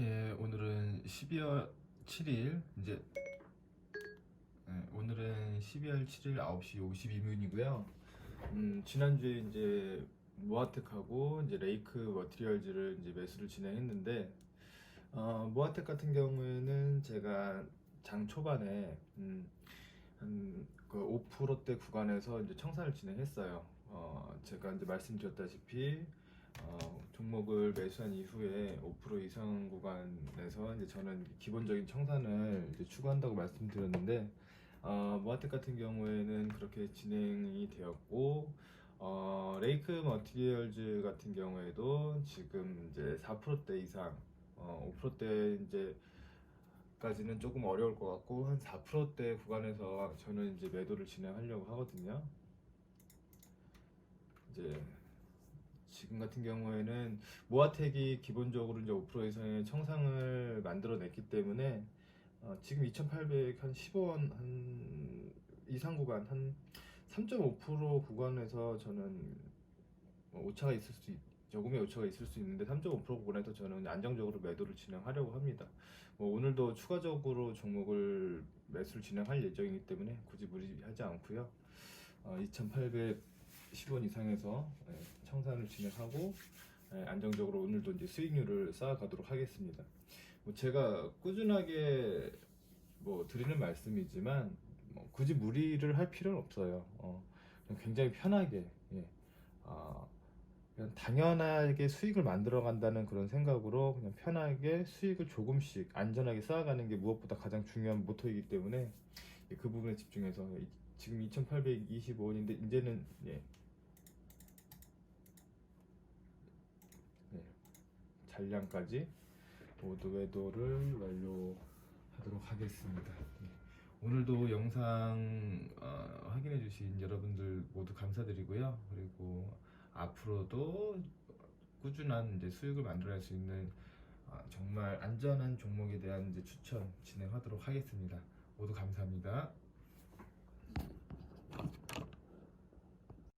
예, 오늘은 12월 7일 이제 예, 오늘은 12월 7일 9시 52분이고요. 음, 지난주에 이제 모아텍하고 이제 레이크 머티리얼즈를 이제 매수를 진행했는데 어, 모아텍 같은 경우에는 제가 장 초반에 음, 한그 5%대 구간에서 이제 청산을 진행했어요. 어, 제가 이제 말씀드렸다시피 어, 종목을 매수한 이후에 5% 이상 구간에서 이제 저는 기본적인 청산을 이제 추구한다고 말씀드렸는데 어, 모아텍 같은 경우에는 그렇게 진행이 되었고 어, 레이크 머티리얼즈 같은 경우에도 지금 이제 4%대 이상 어, 5%대 이제 까지는 조금 어려울 것 같고 한 4%대 구간에서 저는 이제 매도를 진행하려고 하거든요. 이제 지금 같은 경우에는 모아텍이 기본적으로 이제 5% 이상의 청상을 만들어냈기 때문에 어, 지금 2,800 한 10원 한 이상 구간 한 3.5% 구간에서 저는 뭐 오차가 있을 수 있, 조금의 오차가 있을 수 있는데 3.5% 구간에서 저는 안정적으로 매도를 진행하려고 합니다. 뭐 오늘도 추가적으로 종목을 매수를 진행할 예정이기 때문에 굳이 무리하지 않고요. 어, 2,810원 이상에서 예, 청산을 진행하고 예, 안정적으로 오늘도 이제 수익률을 쌓아가도록 하겠습니다. 뭐 제가 꾸준하게 뭐 드리는 말씀이지만 뭐 굳이 무리를 할 필요는 없어요. 어, 굉장히 편하게 예. 아, 그냥 당연하게 수익을 만들어 간다는 그런 생각으로 그냥 편하게 수익을 조금씩 안전하게 쌓아가는 게 무엇보다 가장 중요한 모토이기 때문에 예, 그 부분에 집중해서 이- 지금 2,825원인데 이제는 예. 예, 잔량까지 모두 매도를 완료하도록 하겠습니다. 예. 오늘도 영상 어, 확인해 주신 여러분들 모두 감사드리고요. 그리고 앞으로도 꾸준한 이제 수익을 만들어낼 수 있는 아, 정말 안전한 종목에 대한 이제 추천 진행하도록 하겠습니다. 모두 감사합니다.